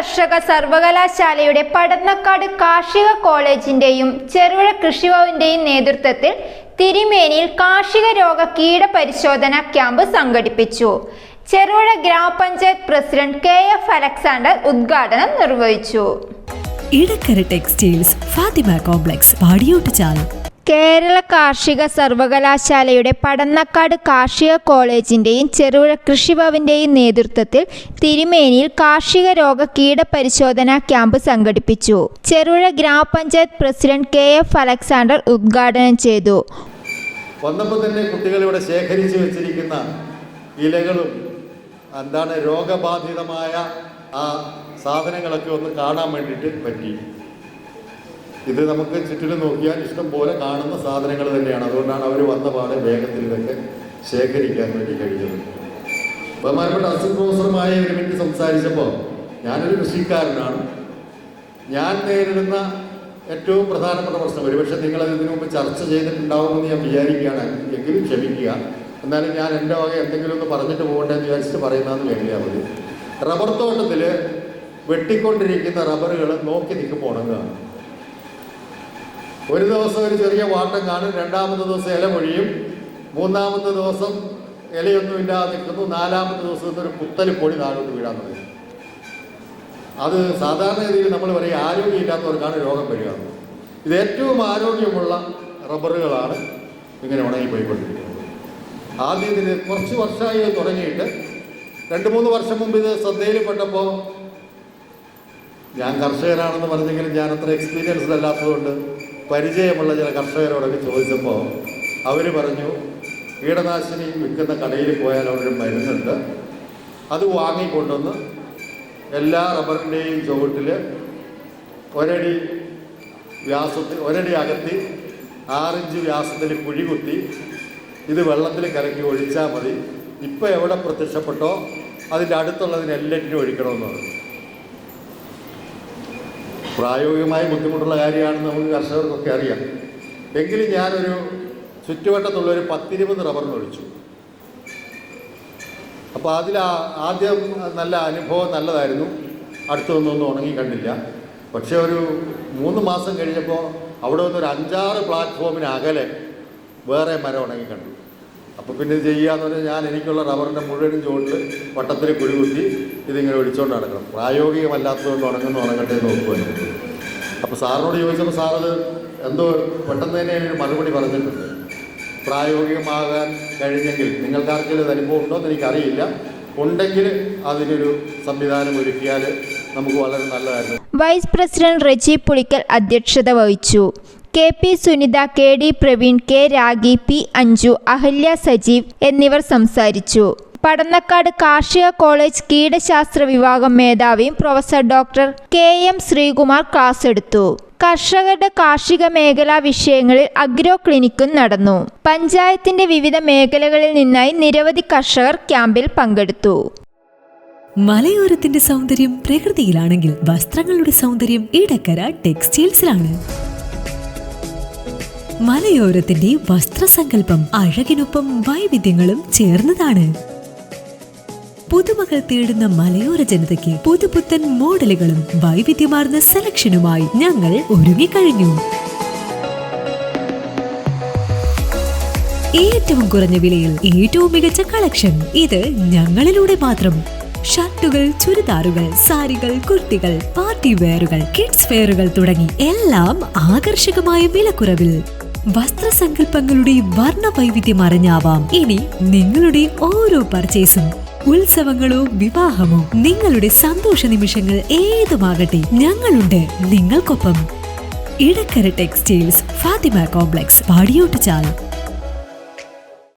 കർഷക സർവകലാശാലയുടെ പടന്നക്കാട് കാർഷിക കോളേജിന്റെയും ചെറുപുഴ കൃഷിഭവന്റെയും നേതൃത്വത്തിൽ തിരുമേനിയിൽ കാർഷിക രോഗ കീടപരിശോധന ക്യാമ്പ് സംഘടിപ്പിച്ചു. ചെറുപുഴ ഗ്രാമപഞ്ചായത്ത് പ്രസിഡന്റ് കെ എഫ് അലക്സാണ്ടർ ഉദ്ഘാടനം നിർവഹിച്ചു. ഇടക്കര ടെക്സ്റ്റൈൽസ് ഫാത്തിമ കോംപ്ലക്സ് പാടിയോട്ട് പാടിയോട്ടുചാൽ കേരള കാർഷിക സർവകലാശാലയുടെ പടന്നക്കാട് കാർഷിക കോളേജിന്റെയും ചെറുപുഴ കൃഷിഭവന്റെയും നേതൃത്വത്തിൽ തിരുമേനിയിൽ കാർഷിക രോഗ കീട പരിശോധനാ ക്യാമ്പ് സംഘടിപ്പിച്ചു. ചെറുപുഴ ഗ്രാമപഞ്ചായത്ത് പ്രസിഡന്റ് കെ എഫ് അലക്സാണ്ടർ ഉദ്ഘാടനം ചെയ്തു. വന്നപ്പോൾ തന്നെ കുട്ടികൾ ഇവിടെ ശേഖരിച്ച് വെച്ചിരിക്കുന്ന ഇലകളും എന്താണ് രോഗബാധിതമായ ആ സാധനങ്ങളൊക്കെ ഒന്ന് കാണാൻ വേണ്ടിയിട്ട് പറ്റി. ഇത് നമുക്ക് ചുറ്റിലും നോക്കിയാൽ ഇഷ്ടം പോലെ കാണുന്ന സാധനങ്ങൾ തന്നെയാണ്. അതുകൊണ്ടാണ് അവർ വന്ന പാടെ വേഗത്തിൽ ഇതൊക്കെ ശേഖരിക്കാൻ വേണ്ടി കഴിഞ്ഞത്. ബഹുമാനപ്പെട്ട അസിസ്റ്റന്റ് പ്രൊഫസറുമായി ഒരു മിനിറ്റ് സംസാരിച്ചപ്പോൾ ഞാനൊരു കൃഷിക്കാരനാണ്. ഞാൻ നേരിടുന്ന ഏറ്റവും പ്രധാനപ്പെട്ട പ്രശ്നം ഒരുപക്ഷെ നിങ്ങൾ ഇതിനു മുമ്പ് ചർച്ച ചെയ്തിട്ടുണ്ടാവുമെന്ന് ഞാൻ വിചാരിക്കുകയാണ്. എങ്കിലും ക്ഷമിക്കുക. എന്നാലും ഞാൻ എന്റെ വക എന്തെങ്കിലും ഒന്ന് പറഞ്ഞിട്ട് പോകണ്ടേ എന്ന് വിചാരിച്ചിട്ട് പറയുന്നതെന്ന് കരുതിയാൽ മതി റബ്ബർ തോട്ടത്തിൽ വെട്ടിക്കൊണ്ടിരിക്കുന്ന റബ്ബറുകൾ നോക്കി നിൽക്കുമ്പോൾ ഉണങ്ങുകയാണ്. ഒരു ദിവസം ഒരു ചെറിയ വാട്ടം കാണും രണ്ടാമത്തെ ദിവസം ഇല പൊഴിയും മൂന്നാമത്തെ ദിവസം ഇലയൊന്നുമില്ലാതെ നിൽക്കുന്നു നാലാമത്തെ ദിവസം ഒരു കുത്തൽ പൊടി താഴോട്ട് വീഴാൻ തുടങ്ങി. അത് സാധാരണഗതിയിൽ നമ്മൾ പറയും ആരോഗ്യമില്ലാത്തവർക്കാണ് രോഗം വരിക ഇത് ഏറ്റവും ആരോഗ്യമുള്ള റബ്ബറുകളാണ് ഇങ്ങനെ ഉണങ്ങിപ്പോയിക്കൊണ്ടിരിക്കുന്നത്. ആദ്യം ഇതിന് കുറച്ച് വർഷമായി തുടങ്ങിയിട്ട് രണ്ട് മൂന്ന് വർഷം മുമ്പ് ഇത് ശ്രദ്ധയിൽപ്പെട്ടപ്പോൾ ഞാൻ കർഷകനാണെന്ന് പറഞ്ഞെങ്കിലും ഞാൻ അത്ര എക്സ്പീരിയൻസ്ഡ് അല്ലാത്തതുകൊണ്ട് പരിചയമുള്ള ചില കർഷകരോടൊക്കെ ചോദിച്ചപ്പോൾ അവർ പറഞ്ഞു കീടനാശിനി വിൽക്കുന്ന കടയിൽ പോയാൽ ഒരു മരുന്നുണ്ട്. അത് വാങ്ങിക്കൊണ്ടുവന്ന് എല്ലാ റബ്ബറിന്റെയും ചുവട്ടിൽ ഒരടി വ്യാസത്തിൽ ഒരടി അകത്തി ആറിഞ്ച് വ്യാസത്തിൽ കുഴി കുത്തി ഇത് വെള്ളത്തിൽ കലക്കി ഒഴിച്ചാൽ മതി. ഇപ്പോൾ എവിടെ പ്രത്യക്ഷപ്പെട്ടോ അതിന്റെ അടുത്തുള്ളതിന് എല്ലാറ്റിനും ഒഴിക്കണമെന്ന് പറഞ്ഞു. പ്രായോഗികമായി ബുദ്ധിമുട്ടുള്ള കാര്യമാണെന്ന് നമുക്ക് കർഷകർക്കൊക്കെ അറിയാം. എങ്കിലും ഞാനൊരു ചുറ്റുവട്ടത്തുള്ള ഒരു പത്തിരുപത് റബ്ബറിന് ഒഴിച്ചു അപ്പോൾ അതിൽ ആദ്യം നല്ല അനുഭവം നല്ലതായിരുന്നു. അടുത്തൊന്നൊന്നും ഉണങ്ങി കണ്ടില്ല. പക്ഷേ ഒരു മൂന്ന് മാസം കഴിഞ്ഞപ്പോൾ അവിടെ നിന്നൊരു അഞ്ചാറ് പ്ലാറ്റ്ഫോമിന് അകലെ വേറെ മരം ഉണങ്ങി കണ്ടു. അപ്പോൾ പിന്നെ ഇത് ചെയ്യാന്ന് പറഞ്ഞാൽ ഞാൻ എനിക്കുള്ള റബ്ബറിന്റെ മുഴുവനും ചുവട്ടിൽ വട്ടത്തിൽ കുഴികുത്തി ഇതിങ്ങനെ ഒഴിച്ചുകൊണ്ട് നടക്കണം. പ്രായോഗികമല്ലാത്തതുകൊണ്ട് ഉണങ്ങുന്ന ഉണങ്ങട്ടെ എന്ന് നോക്കുമായിരുന്നു അപ്പോൾ സാറിനോട് ചോദിച്ചപ്പോൾ സാറത് എന്തോ പെട്ടെന്ന് തന്നെ ഒരു മറുപടി പറഞ്ഞിട്ടുണ്ട്. പ്രായോഗികമാകാൻ കഴിഞ്ഞെങ്കിൽ നിങ്ങൾക്കാർക്കെങ്കിലും ഇത് അനുഭവം ഉണ്ടോ എന്ന് എനിക്കറിയില്ല. ഉണ്ടെങ്കിൽ അതിനൊരു സംവിധാനം ഒരുക്കിയാൽ നമുക്ക് വളരെ നല്ലതായിരുന്നു. വൈസ് പ്രസിഡന്റ് റെജി പുളിക്കൽ അധ്യക്ഷത വഹിച്ചു. K P Sunitha K D Praveen K Ragi P Anju Ahalya Sajeev എന്നിവർ സംസാരിച്ചു. പടന്നക്കാട് കാർഷിക കോളേജ് കീടശാസ്ത്ര വിഭാഗം മേധാവിയും professor doctor K M Sreekumar class എടുത്തു. കർഷകരുടെ കാർഷിക മേഖലാ വിഷയങ്ങളിൽ അഗ്രോ ക്ലിനിക്കും നടന്നു. പഞ്ചായത്തിന്റെ വിവിധ മേഖലകളിൽ നിന്നായി നിരവധി കർഷകർ ക്യാമ്പിൽ പങ്കെടുത്തു. മലയോരത്തിന്റെ സൗന്ദര്യം പ്രകൃതിയിലാണെങ്കിൽ വസ്ത്രങ്ങളുടെ സൗന്ദര്യം ഇടക്കര ടെക്സ്റ്റൈൽസിലാണ്. മലയോരത്തിന്റെ വസ്ത്രസങ്കല്പം അഴകിനൊപ്പം വൈവിധ്യങ്ങളും ചേർന്നതാണ്. പുതുമകൾ തേടുന്ന മലയോര ജനതയ്ക്ക് പുതുപുത്തൻ മോഡലുകളും വൈവിധ്യമാർന്ന സെലക്ഷനുമായി ഞങ്ങൾ ഒരുങ്ങിക്കഴിഞ്ഞു. ഏറ്റവും കുറഞ്ഞ വിലയിൽ ഏറ്റവും മികച്ച കളക്ഷൻ. ഇത് ഞങ്ങളിലൂടെ മാത്രം. ഷർട്ടുകൾ ചുരിദാറുകൾ സാരികൾ കുർത്തികൾ പാർട്ടി വെയറുകൾ കിഡ്സ് വെയറുകൾ തുടങ്ങി എല്ലാം ആകർഷകമായ വിലക്കുറവിൽ. വസ്ത്രസങ്കല്പങ്ങളുടെ വർണ വൈവിധ്യം അറിഞ്ഞാവാം. ഇനി നിങ്ങളുടെ ഓരോ പർച്ചേസും ഉത്സവങ്ങളോ വിവാഹമോ നിങ്ങളുടെ സന്തോഷ നിമിഷങ്ങൾ ഏതുമാകട്ടെ ഞങ്ങളുണ്ട് നിങ്ങൾക്കൊപ്പം. Edakkara textiles Fathima complex Padiyottuchal.